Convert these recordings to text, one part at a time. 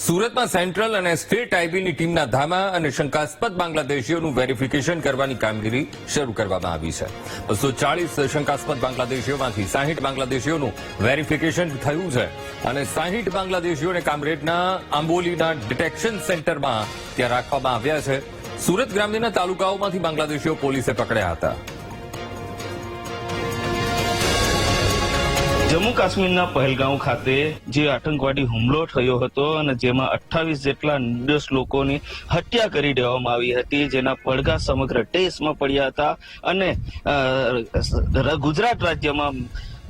સુરતમાં સેન્ટ્રલ અને સ્ટેટ આઈબીની ટીમના ધામા અને શંકાસ્પદ બાંગ્લાદેશીઓનું વેરિફિકેશન કરવાની કામગીરી શરૂ કરવામાં આવી છે. બસો ચાળીસ શંકાસ્પદ બાંગ્લાદેશીઓમાંથી સાહીઠ બાંગ્લાદેશીઓનું વેરિફિકેશન થયું છે અને સાહીઠ બાંગ્લાદેશીઓને કામરેડના આંબોલીના ડિટેક્શન સેન્ટરમાં ત્યાં રાખવામાં આવ્યા છે. સુરત ગ્રામ્યના તાલુકાઓમાંથી બાંગ્લાદેશીઓ પોલીસે પકડ્યા હતા. જમ્મુ કાશ્મીરના પહેલગાંવ ખાતે જે આતંકવાદી હુમલો થયો હતો અને જેમાં અઠ્ઠાવીસ જેટલા નિર્દોષ લોકોની હત્યા કરી દેવામાં આવી હતી, જેના પડઘા સમગ્ર દેશમાં પડ્યા હતા અને ગુજરાત રાજ્યમાં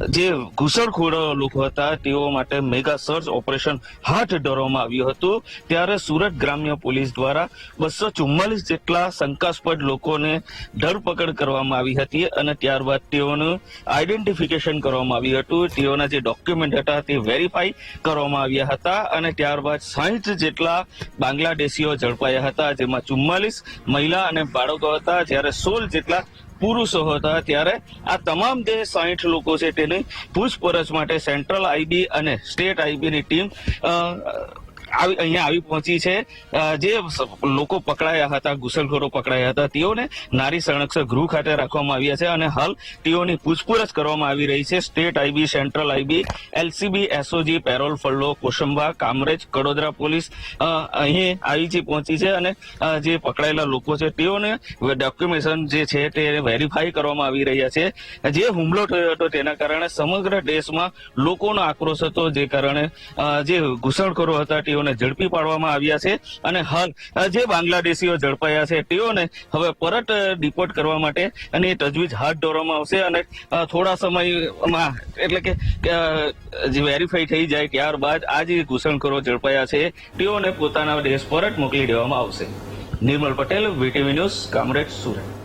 જે ઘૂસણખોરો લોકો હતા, તેઓ માટે મેગા સર્ચ ઓપરેશન હાથ ધરવામાં આવ્યું હતું. ત્યારે સુરત ગ્રામ્ય પોલીસ દ્વારા બસો ચુમ્માલીસ જેટલા શંકાસ્પદ લોકોને ધરપકડ કરવામાં આવી હતી અને ત્યારબાદ તેઓનું આઈડેન્ટિફિકેશન કરવામાં આવ્યું હતું. તેઓના જે ડોક્યુમેન્ટ હતા તે વેરીફાઈ કરવામાં આવ્યા હતા અને ત્યારબાદ સાહીઠ જેટલા બાંગ્લાદેશીઓ ઝડપાયા હતા, જેમાં ચુમ્માલીસ મહિલા અને બાળકો હતા. જ્યારે સોળ જેટલા પુરુષો હતા ત્યારે આ તમામ જે સાહીઠ લોકો છે તેની પૂછપરછ માટે સેન્ટ્રલ આઈબી અને સ્ટેટ આઈબીની ટીમ અહીંયા આવી પહોંચી છે. જે લોકો પકડાયા હતા, ઘુસણખોરો પકડાયા હતા, તેઓને નારી સંરક્ષક ગૃહ ખાતે રાખવામાં આવ્યા છે અને હાલ તેઓની પૂછપરછ કરવામાં આવી રહી છે. State IB central IB LCB SOG parole, furlough Kosamba Kamrej, Kadodara police અહીં આવી પહોંચી છે અને જે પકડાયેલા લોકો છે તેઓને ડોક્યુમેન્ટેશન જે છે તે વેરીફાઈ કરવામાં આવી રહ્યા છે. જે હુમલો થયો હતો તેના કારણે સમગ્ર દેશમાં લોકોનો આક્રોશ હતો. જે કારણે જે ઘૂસણખોરો હતા તેઓને ઝડપી પાડવામાં આવ્યા છે અને હાલ જે બાંગ્લાદેશીઓ ઝડપાયા છે તેઓને હવે પરત ડિપોર્ટ કરવા માટે અને એ તજવીજ હાથ ધરવામાં આવશે અને થોડા સમયમાં, એટલે કે જે વેરીફાઈ થઈ જાય ત્યારબાદ આ જે ઘૂસણખોરો ઝડપાયા છે તેઓને પોતાના દેશ પરત મોકલી દેવામાં આવશે. Nirmal Patel, VTV news, Kamrej, Surat.